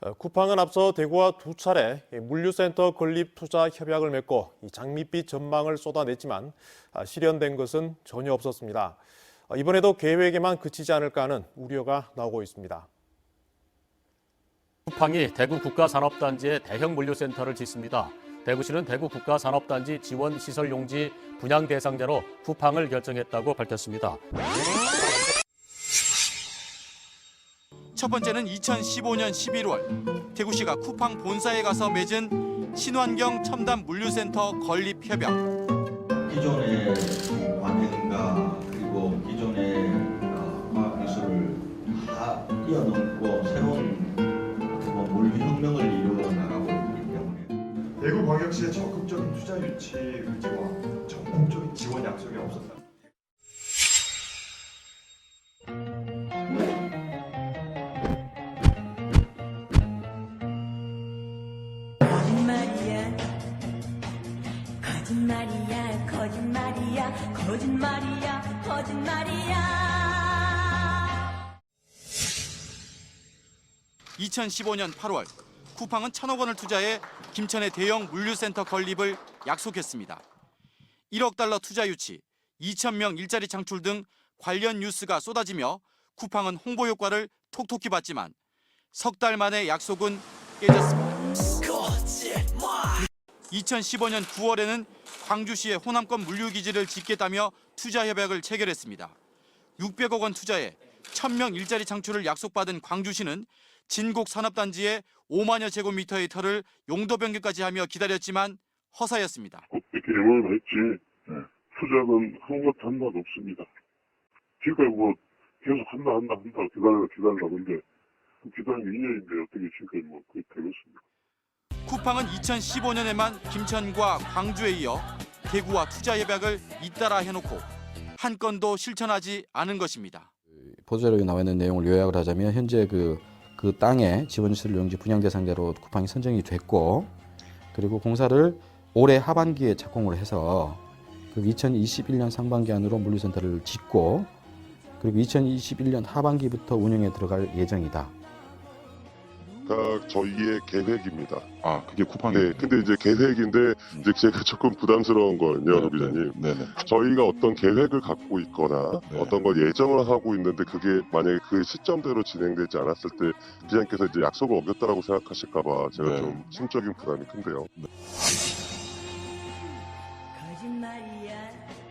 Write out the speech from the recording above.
어, 쿠팡은 앞서 대구와 두 차례 이 물류센터 건립 투자 협약을 맺고 이 장밋빛 전망을 쏟아냈지만 아, 실현된 것은 전혀 없었습니다. 어, 이번에도 계획에만 그치지 않을까 하는 우려가 나오고 있습니다. 쿠팡이 대구 국가산업단지에 대형 물류센터를 짓습니다. 대구시는 대구 국가산업단지 지원 시설 용지 분양 대상자로 쿠팡을 결정했다고 밝혔습니다. 첫 번째는 2015년 11월 대구시가 쿠팡 본사에 가서 맺은 친환경 첨단 물류센터 건립 협약. 기존의 이 관행과 그리고 기존의 어, 과학기술을 다 뛰어넘고 새로운 뭐 물류혁명을 이루어 나가고 있기 때문에 대구광역시의 적극적인 투자 유치 의지와 전폭적인 지원 약속이 없었다. 거짓말이야 거짓말이야 거짓말이야 거짓말이야 2015년 8월 쿠팡은 천억 원을 투자해 김천의 대형 물류센터 건립을 약속했습니다. 1억 달러 투자 유치, 2천 명 일자리 창출 등 관련 뉴스가 쏟아지며 쿠팡은 홍보 효과를 톡톡히 봤지만 석 달 만에 약속은 깨졌습니다. 2015년 9월에는 광주시의 호남권 물류기지를 짓겠다며 투자 협약을 체결했습니다. 600억 원 투자에 1000명 일자리 창출을 약속받은 광주시는 진곡 산업단지에 5만여 제곱미터의 터를 용도 변경까지 하며 기다렸지만 허사였습니다. 계획은 했지. 투자는 한것한번 없습니다. 지금까지 뭐 계속 한다 한다 한다 기다려 그 기다린 게 2년인데 어떻게 지금까지 뭐 그게 되겠습니까? 쿠팡은 2015년에만 김천과 광주에 이어 대구와 투자 협약을 잇따라 해놓고 한 건도 실천하지 않은 것입니다. 보도자료에 나와 있는 내용을 요약을 하자면 현재 그, 그 땅에 지원시설 용지 분양 대상자로 쿠팡이 선정이 됐고 그리고 공사를 올해 하반기에 착공을 해서 그 2021년 상반기 안으로 물류센터를 짓고 그리고 2021년 하반기부터 운영에 들어갈 예정이다. 각각 저희의 계획입니다. 아, 그게 쿠팡이. 네, 근데 이제 계획인데 이제 제가 조금 부담스러운 거는요, 네, 소비자님. 네, 네, 네. 저희가 어떤 계획을 갖고 있거나 네. 어떤 걸 예정을 하고 있는데 그게 만약에 그 시점대로 진행되지 않았을 때 기자님께서 이제 약속을 어겼다라고 생각하실까봐 제가 네. 좀 심적인 부담이 큰데요. 네. 거짓말이야.